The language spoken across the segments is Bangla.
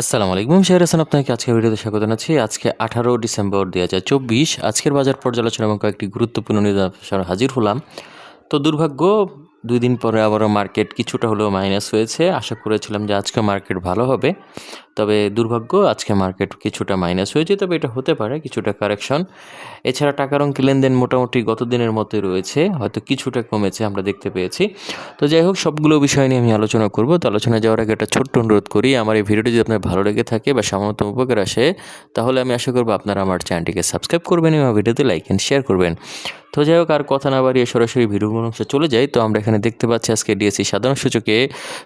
আসসালামু আলাইকুম, শেয়ার হাসান আপনাকে আজকে ভিডিওতে স্বাগত জানাচ্ছি। আজকে আঠারো ডিসেম্বর দু হাজার চব্বিশ। আজকের বাজার পর্যালোচনা এবং কয়েকটি গুরুত্বপূর্ণ নিউজ হাজির হলাম। তো দুর্ভাগ্য দুই দিন পরে আবারও মার্কেট কিছুটা হলেও মাইনাস হয়েছে। আশা করেছিলাম যে আজকে মার্কেট ভালো হবে। তবে দুর্ভাগ্য, আজকে মার্কেট কিছুটা মাইনাস হয়েছে, তবে এটা হতে পারে কিছুটা কারেকশন এছাড়া টাকার অঙ্কে লেনদেন মোটামুটি গত দিনের মতোই রয়েছে, হয়তো কিছুটা কমেছে, আমরা দেখতে পেয়েছি। তো যাই হোক, সবগুলো বিষয় নিয়ে আমি আলোচনা করব। তো আলোচনা যাওয়ার আগে একটা ছোট্ট অনুরোধ করি, আমার এই ভিডিওটি যদি আপনার ভালো লেগে থাকে বা সামান্যতম উপকার আসে, তাহলে আমি আশা করব আপনারা আমার চ্যানেলটিকে সাবস্ক্রাইব করবেন এবং ভিডিওতে লাইক অ্যান্ড শেয়ার করবেন। তো যাই হোক, আর কথা না বাড়িয়ে সরাসরি ভিডিও অংশে চলে যাই। তো আমরা এখানে দেখতে পাচ্ছি আজকে ডিএসসি সাধারণ সূচকে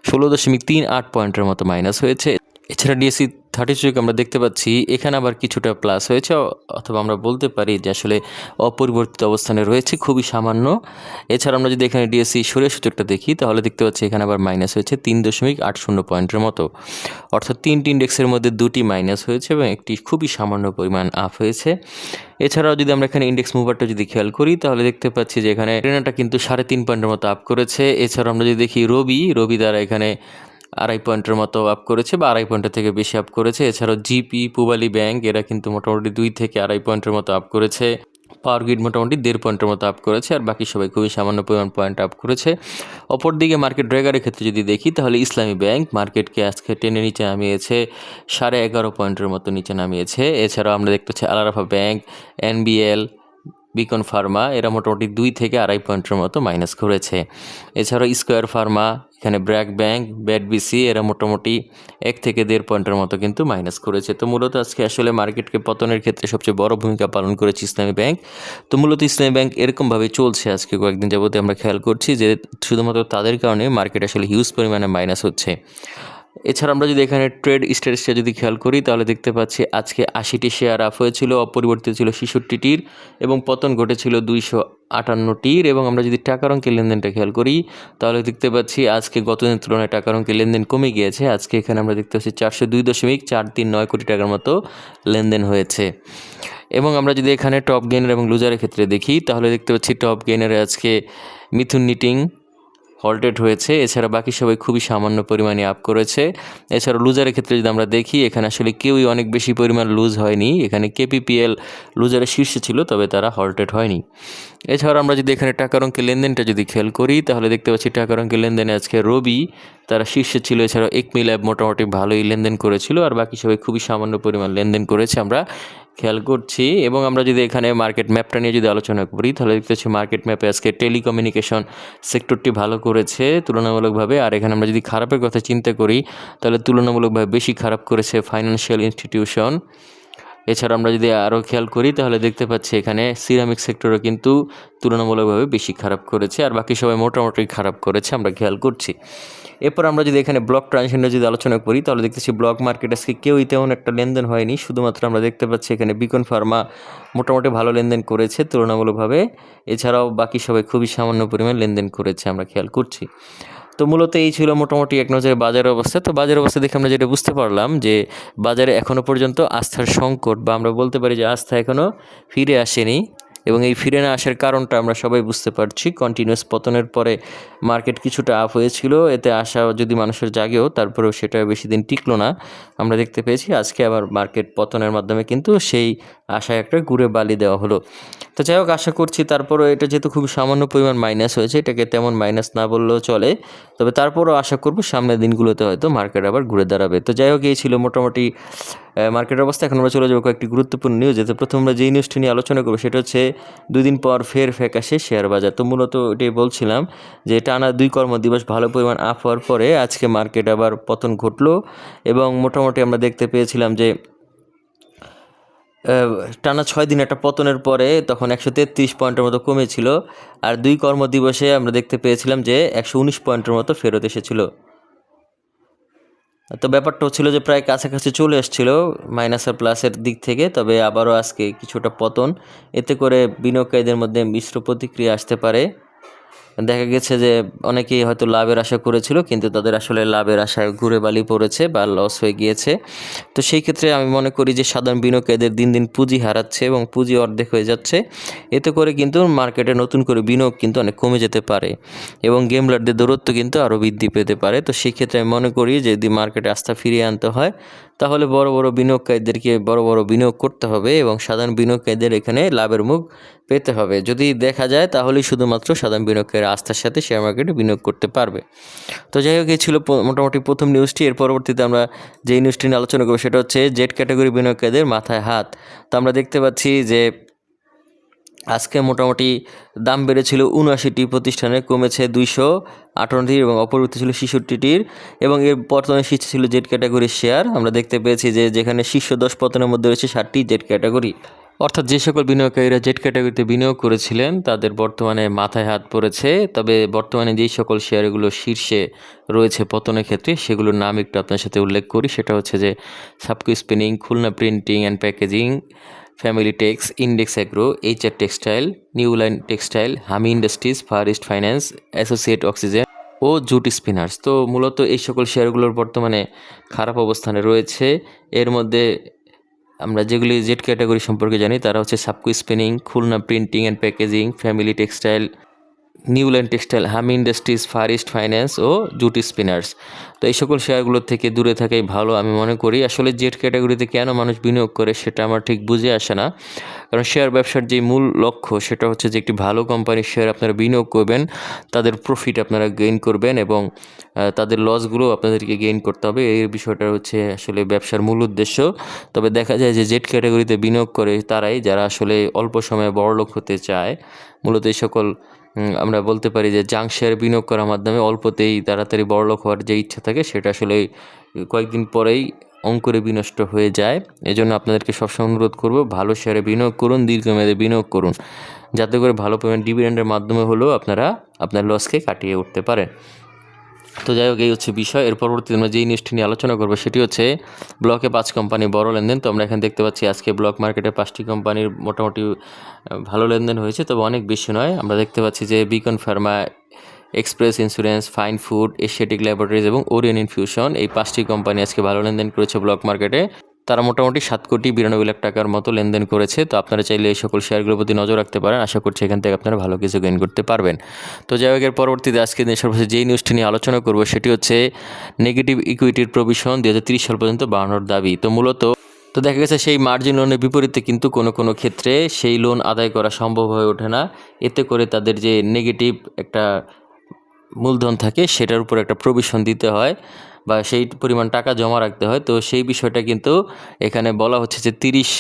ষোলো দশমিক তিন আট পয়েন্টের মতো মাইনাস হয়েছে। এছাড়া ডিএসসি থার্টি সূচক আমরা দেখতে পাচ্ছি, এখানে আবার কিছুটা প্লাস হয়েছে, অথবা আমরা বলতে পারি যে আসলে অপরিবর্তিত অবস্থানে রয়েছে, খুবই সামান্য। এছাড়া আমরা যদি এখানে ডিএসসি সূর্য সূচকটা দেখি, তাহলে দেখতে পাচ্ছি এখানে আবার মাইনাস হয়েছে তিন দশমিক আট শূন্য পয়েন্টের মতো। অর্থাৎ তিনটি ইন্ডেক্সের মধ্যে দুটি মাইনাস হয়েছে এবং একটি খুবই সামান্য পরিমাণ আপ হয়েছে। এছাড়াও যদি আমরা এখানে ইন্ডেক্স মুভারটা যদি খেয়াল করি, তাহলে দেখতে পাচ্ছি যে এখানে ট্রেনাটা কিন্তু সাড়ে তিন পয়েন্টের মতো আপ করেছে। এছাড়াও আমরা যদি দেখি রবি রবি দ্বারা এখানে আড়াই পয়েন্টের মতো আপ করেছে বা আড়াই পয়েন্টের থেকে বেশি আপ করেছে। এছাড়াও জিপি পুবালি ব্যাংক এরা কিন্তু মোটামুটি দুই থেকে আড়াই পয়েন্টের মতো আপ করেছে। পাওয়ার গ্রিড মোটামুটি দেড় পয়েন্টের মতো আপ করেছে আর বাকি সবাই খুবই সামান্য পরিমাণ পয়েন্ট আপ করেছে। অপরদিকে মার্কেট ড্রেগারের ক্ষেত্রে যদি দেখি, তাহলে ইসলামী ব্যাংক মার্কেটকে আজকে টেনে নিচে নামিয়েছে, সাড়ে এগারো পয়েন্টের মতো নিচে নামিয়েছে। এছাড়াও আমরা দেখতে পাচ্ছি Al Arafah bank NBL beacon pharma, এরা মোটামুটি দুই থেকে আড়াই পয়েন্টের মতো মাইনাস করেছে। এছাড়াও স্কোয়ার ফার্মা, এখানে ব্র্যাক ব্যাংক, ব্যাট বিসি, এরা মোটামুটি এক থেকে দেড় পয়েন্টের মতো কিন্তু মাইনাস করেছে। তো মূলত আজকে আসলে মার্কেটকে পতনের ক্ষেত্রে সবচেয়ে বড় ভূমিকা পালন করেছে ইসলামী ব্যাংক। তো মূলত ইসলামী ব্যাংক এরকমভাবে চলছে আজকে কয়েকদিন যাবতে আমরা খেয়াল করছি যে শুধুমাত্র তাদের কারণে মার্কেট আসলে হিউজ পরিমাণে মাইনাস হচ্ছে। এছাড়া আমরা যদি এখানে ট্রেড স্ট্যাটাসটা যদি খেয়াল করি, তাহলে দেখতে পাচ্ছি আজকে আশিটি শেয়ার আপ হয়েছিল, অপরিবর্তিত ছিল ছেষট্টিটির এবং পতন ঘটেছিল দুইশো আটান্নটির এবং আমরা যদি টাকার অঙ্কের লেনদেনটা খেয়াল করি, তাহলে দেখতে পাচ্ছি আজকে গত দিনের তুলনায় টাকার অঙ্কের লেনদেন কমে গিয়েছে। আজকে এখানে আমরা দেখতে পাচ্ছি চারশো দুই দশমিক চার তিন নয় কোটি টাকার মতো লেনদেন হয়েছে। এবং আমরা যদি এখানে টপ গেইনার এবং লুজারের ক্ষেত্রে দেখি, তাহলে দেখতে পাচ্ছি টপ গেইনারে আজকে মিথুন নিটিং হল্টেড হয়েছে। এছাড়া বাকি সবাই খুবই সামান্য পরিমাণে আপ করেছে। এছাড়া লুজারের ক্ষেত্রে যদি আমরা দেখি, এখানে আসলে কেউই অনেক বেশি পরিমাণ লুজ হয়নি। এখানে কেপিপিএল লুজারের শীর্ষে ছিল, তবে তারা হল্টেড হয়নি। এছাড়া আমরা যদি এখানে টাকার অঙ্কের লেনদেনটা যদি খেয়াল করি, তাহলে দেখতে পাচ্ছি টাকার অঙ্কের লেনদেনে আজকে রবি, তারা শীর্ষে ছিল। এছাড়াও একমি ল্যাব মোটামুটি ভালোই লেনদেন করেছিল, আর বাকি সবাই খুবই সামান্য পরিমাণ লেনদেন করেছে আমরা। খেয়াল করছি, এবং আমরা যদি এখানে মার্কেট ম্যাপটা নিয়ে যদি আলোচনা করি, তাহলে দেখতে পাচ্ছি মার্কেট ম্যাপে আজকে টেলিকমিউনিকেশন সেক্টরটি ভালো করেছে তুলনামূলকভাবে, আর এখানে আমরা যদি খারাপের কথা চিন্তা করি, তাহলে তুলনামূলকভাবে বেশি খারাপ করেছে ফাইন্যান্সিয়াল ইনস্টিটিউশন এছাড়া আমরা যদি আরও খেয়াল করি, তাহলে দেখতে পাচ্ছি এখানে সিরামিক সেক্টরও কিন্তু তুলনামূলকভাবে বেশি খারাপ করেছে, আর বাকি সবাই মোটামুটি খারাপ করেছে, আমরা খেয়াল করছি। এরপর আমরা যদি এখানে ব্লক ট্রানজেকশনের যদি আলোচনা করি, তাহলে দেখতেছি ব্লক মার্কেট আজকে কেউই তেমন একটা লেনদেন হয়নি, শুধুমাত্র আমরা দেখতে পাচ্ছি এখানে বিকন ফার্মা মোটামুটি ভালো লেনদেন করেছে তুলনামূলকভাবে। এছাড়াও বাকি সবাই খুবই সামান্য পরিমাণ লেনদেন করেছে, আমরা খেয়াল করছি। তো মূলত এই ছিল মোটামুটি এক নজরে বাজার অবস্থা। তো বাজার অবস্থা দেখে আমরা যেটা বুঝতে পারলাম যে বাজারে এখনও পর্যন্ত আস্থার সংকট বা আমরা বলতে পারি যে আস্থা এখনও ফিরে আসেনি। এবং এই ফিরে না আসার কারণটা আমরা সবাই বুঝতে পারছি। কন্টিনিউয়াস পতনের পরে মার্কেট কিছুটা আপ হয়েছিল। এতে আশা যদি মানুষের জাগেও, তারপরেও সেটা বেশি দিন টিকলো না। আমরা দেখতে পেয়েছি আজকে আবার মার্কেট পতনের মাধ্যমে কিন্তু সেই আশায় একটা ঘুরে বালি দেওয়া হলো। তো যাই হোক, আশা করছি তারপরও এটা যেহেতু খুব সামান্য পরিমাণ মাইনাস হয়েছে, এটাকে তেমন মাইনাস না বললেও চলে। তবে তারপরও আশা করব সামনের দিনগুলোতে হয়তো মার্কেট আবার ঘুরে দাঁড়াবে। তো যাই হোক, এই ছিল মোটামুটি মার্কেটের অবস্থা। এখন আমরা চলে যাব কয়েকটি গুরুত্বপূর্ণ নিউজে তো প্রথম আমরা যেই নিউজটি নিয়ে আলোচনা করব, সেটা হচ্ছে দুই দিন পর ফের ফ্যাকাশে শেয়ার বাজার। তো মূলত এটাই বলছিলাম যে, টানা দুই কর্মদিবস ভালো পরিমাণ আপ হওয়ার পরে আজকে মার্কেট আবার পতন ঘটলো এবং মোটামুটি আমরা দেখতে পেয়েছিলাম যে টানা ছয় দিন একটা পতনের পরে তখন একশো তেত্রিশ পয়েন্টের মতো কমেছিল। আর দুই কর্মদিবসে আমরা দেখতে পেয়েছিলাম যে, একশো উনিশ পয়েন্টের মতো ফেরত এসেছিল। তো ব্যাপারটা ছিল যে প্রায় কাছাকাছি চলে এসেছিল মাইনাস আর প্লাসের দিক থেকে, তবে আবারও আজকে কিছুটা পতন। এতে করে বিনিয়োগকারীদের মধ্যে মিশ্র প্রতিক্রিয়া আসতে পারে। দেখা গেছে যে অনেকেই হয়তো লাভের আশা করেছিল, কিন্তু তাদের আসলে লাভের আশায় ঘুরে বালি পড়েছে বা লস হয়ে গিয়েছে। তো সেই ক্ষেত্রে আমি মনে করি যে সাধারণ বিনিয়োগকারীদের দিন দিন পুঁজি হারাচ্ছে এবং পুঁজি অর্ধেক হয়ে যাচ্ছে। এতে করে কিন্তু মার্কেটে নতুন করে বিনিয়োগ কিন্তু অনেক কমে যেতে পারে এবং গেমলারদের দূরত্ব কিন্তু আরও বৃদ্ধি পেতে পারে। তো সেই ক্ষেত্রে আমি মনে করি যে যদি মার্কেটে আস্থা ফিরিয়ে আনতে হয় তাহলে বড় বড় বিনিয়োগকারীদেরকে বড় বড় বিনিয়োগ করতে হবে এবং সাধারণ বিনিয়োগকারীদের এখানে লাভের মুখ পেতে হবে। যদি দেখা যায় তাহলেই শুধুমাত্র সাধারণ বিনিয়োগকারী আস্থার সাথে শেয়ার মার্কেটে বিনিয়োগ করতে পারবে। তো যাই হোক, এই ছিল মোটামুটি প্রথম নিউজটি এর পরবর্তীতে আমরা যেই নিউজটি নিয়ে আলোচনা করব সেটা হচ্ছে জেড ক্যাটাগরি বিনিয়োগকারীদের মাথায় হাত। তো আমরা দেখতে পাচ্ছি যে আজকে মোটামুটি দাম বেড়েছিল উনআশিটি প্রতিষ্ঠানে, কমেছে দুইশো আটান্নটির এবং অপরবর্তী ছিল ছেষট্টিটির এবং এর বর্তমানে শীর্ষে ছিল জেড ক্যাটাগরির শেয়ার আমরা দেখতে পেয়েছি যে যেখানে শীর্ষ দশ পতনের মধ্যে রয়েছে ষাটটি জেড ক্যাটাগরি অর্থাৎ যে সকল বিনিয়োগকারীরা জেড ক্যাটাগরিতে বিনিয়োগ করেছিলেন, তাদের বর্তমানে মাথায় হাত পড়েছে। তবে বর্তমানে যেই সকল শেয়ারগুলো শীর্ষে রয়েছে পতনের ক্ষেত্রে, সেগুলোর নাম একটু আপনার সাথে উল্লেখ করি। সেটা হচ্ছে যে সাবকু spinning Khulna printing and packaging family tex index agro HR textile new line textile হামি industries far east finance associate oxygen ও জুট স্পিনার্স। তো মূলত এই সকল শেয়ারগুলোর বর্তমানে খারাপ অবস্থানে রয়েছে। এর মধ্যে আমরা যেগুলি জেড ক্যাটাগরি সম্পর্কে জানি, তারা হচ্ছে সাবকু spinning, Khulna printing and packaging, family textile new land textile হামি ইন্ডাস্ট্রিজ ফার ইস্ট ফাইন্যান্স ও জুট স্পিনার্স তো এই সকল শেয়ারগুলোর থেকে দূরে থাকাই ভালো আমি মনে করি। আসলে জেড ক্যাটাগরিতে কেন মানুষ বিনিয়োগ করে সেটা আমার ঠিক বুঝে আসে না। কারণ শেয়ার ব্যবসার যে মূল লক্ষ্য, সেটা হচ্ছে যে একটি ভালো কোম্পানির শেয়ার আপনারা বিনিয়োগ করবেন, তাদের প্রফিট আপনারা গেইন করবেন এবং তাদের লসগুলো আপনাদেরকে গেইন করতে হবে। এই বিষয়টা হচ্ছে আসলে ব্যবসার মূল উদ্দেশ্য। তবে দেখা যায় যে জেড ক্যাটাগরিতে বিনিয়োগ করে তারাই, যারা আসলে অল্প সময়ে বড় বড়লোক হতে চায়, মূলত এই সকল আমরা বলতে পারি যে জাঙ্ক শেয়ার বিনিয়োগ করার মাধ্যমে অল্পতেই তাড়াতাড়ি বড়লোক হওয়ার যে ইচ্ছা থাকে সেটা আসলে কয়েকদিন পরেই অঙ্কুরে বিনষ্ট হয়ে যায়। এজন্য আপনাদেরকে সবসময় অনুরোধ করব, ভালো শেয়ারে বিনিয়োগ করুন, দীর্ঘমেয়াদে বিনিয়োগ করুন। যাতে করে ভালো পেমেন্ট ডিভিডেন্ডের মাধ্যমে হলেও আপনারা আপনার লসকে কাটিয়ে উঠতে পারেন। তো যাই হোক, এই হচ্ছে বিষয়। এর পরবর্তীতে আমরা যেই নিউজটি নিয়ে আলোচনা করব, সেটি হচ্ছে ব্লকে পাঁচ কোম্পানি বড় লেনদেন। তো আমরা এখানে দেখতে পাচ্ছি আজকে ব্লক মার্কেটে পাঁচটি কোম্পানির মোটামুটি ভালো লেনদেন হয়েছে, তবে অনেক বেশি নয়। আমরা দেখতে পাচ্ছি যে Beacon pharma express insurance fine food Asiatic laboratories এবং ওরিয়ন ইনফিউশন এই পাঁচটি কোম্পানি আজকে ভালো লেনদেন করেছে ব্লক মার্কেটে। তারা মোটামুটি সাত কোটি বিরানব্বই লাখ টাকার মতো লেনদেন করেছে। তো আপনারা চাইলে এই সকল শেয়ারগুলোর প্রতি নজর রাখতে পারেন। আশা করছি এখান থেকে আপনারা ভালো কিছু গেইন করতে পারবেন। তো যাই হোক, এর পরবর্তীতে আজকে সর্বশেষ যেই নিউজটি নিয়ে আলোচনা করব, সেটি হচ্ছে নেগেটিভ ইকুইটির প্রভিশন দু সাল পর্যন্ত বাড়ানোর দাবি। তো মূলত, তো দেখা গেছে সেই মার্জিন লোনের বিপরীতে কিন্তু কোনো কোনো ক্ষেত্রে সেই লোন আদায় করা সম্ভব হয়ে ওঠে না। এতে করে তাদের যে নেগেটিভ একটা মূলধন থাকে, সেটার উপর একটা প্রভিশন দিতে হয়। বা সেই পরিমাণ টাকা জমা রাখতে হয়। তো সেই বিষয়টা কিন্তু এখানে বলা হচ্ছে যে তিরিশ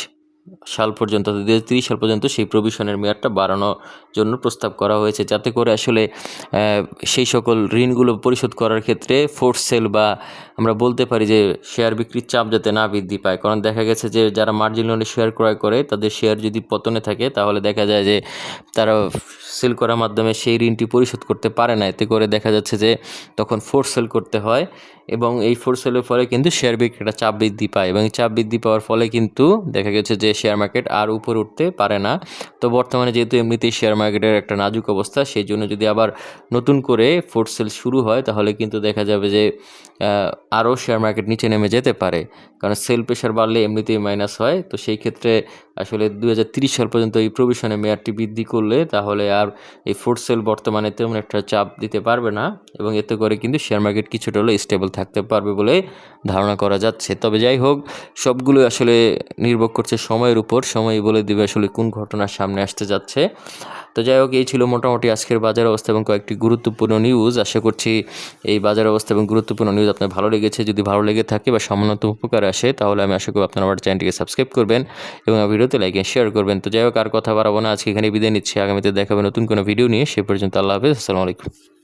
সাল পর্যন্ত দু সাল পর্যন্ত সেই প্রভিশনের মেয়াদটা বাড়ানোর জন্য প্রস্তাব করা হয়েছে। যাতে করে আসলে সেই সকল ঋণগুলো পরিশোধ করার ক্ষেত্রে ফোর্স সেল বা আমরা বলতে পারি যে শেয়ার বিক্রির চাপ যাতে না বৃদ্ধি পায়। কারণ দেখা গেছে যে যারা মার্জিন লোনে শেয়ার ক্রয় করে, তাদের শেয়ার যদি পতনে থাকে, তাহলে দেখা যায় যে তারা সেল করার মাধ্যমে সেই ঋণটি পরিশোধ করতে পারে না। এতে করে দেখা যাচ্ছে যে তখন ফোর্স সেল করতে হয়। এবং এই ফোর্স সেলের ফলে কিন্তু শেয়ার বিক্রিটা চাপ বৃদ্ধি পায় এবং চাপ বৃদ্ধি পাওয়ার ফলে কিন্তু দেখা গেছে যে শেয়ার মার্কেট আর উপরে উঠতে পারে না। তো বর্তমানে যেহেতু এমনিতেই শেয়ার মার্কেটের একটা নাজুক অবস্থা, সেই জন্য যদি আবার নতুন করে ফোর্স সেল শুরু হয়, তাহলে কিন্তু দেখা যাবে যে আরও শেয়ার মার্কেট নিচে নেমে যেতে পারে। কারণ সেল প্রেশার বাড়লে এমনিতেই মাইনাস হয়। তো সেই ক্ষেত্রে আসলে দু সাল পর্যন্ত এই প্রভিশনে মেয়াদটি বৃদ্ধি করলে তাহলে আর এই ফোর্থ সেল বর্তমানে তেমন একটা চাপ দিতে পারবে না এবং এতে করে কিন্তু শেয়ার মার্কেট কিছুটা হলে স্টেবল থাকতে পারবে বলে ধারণা করা যাচ্ছে। তবে যাই হোক সবগুলো আসলে নির্ভর করছে সময়ের উপর। সময় বলে দেবে আসলে কোন ঘটনা সামনে আসতে যাচ্ছে। তো যাই হোক, এই ছিল মোটামুটি আজকের বাজার অবস্থা এবং কয়েকটি গুরুত্বপূর্ণ নিউজ আশা করছি এই বাজার অবস্থা এবং গুরুত্বপূর্ণ নিউজ আপনার ভালো লেগেছে। যদি ভালো লেগে থাকে বা সামান্যতম উপকার আসে, তাহলে আমি আশা করি আপনার আমার চ্যানেলটিকে সাবস্ক্রাইব করবেন এবং ভিডিওতে লাইক শেয়ার করবেন। তো যাই হোক, আর কথা বাড়াবো না। আজকে এখানে বিদায় নিচ্ছি। আগামীতে দেখাবে নতুন কোনো ভিডিও নিয়ে। সে পর্যন্ত আল্লাহ হাফেজ। আসসালামু আলাইকুম।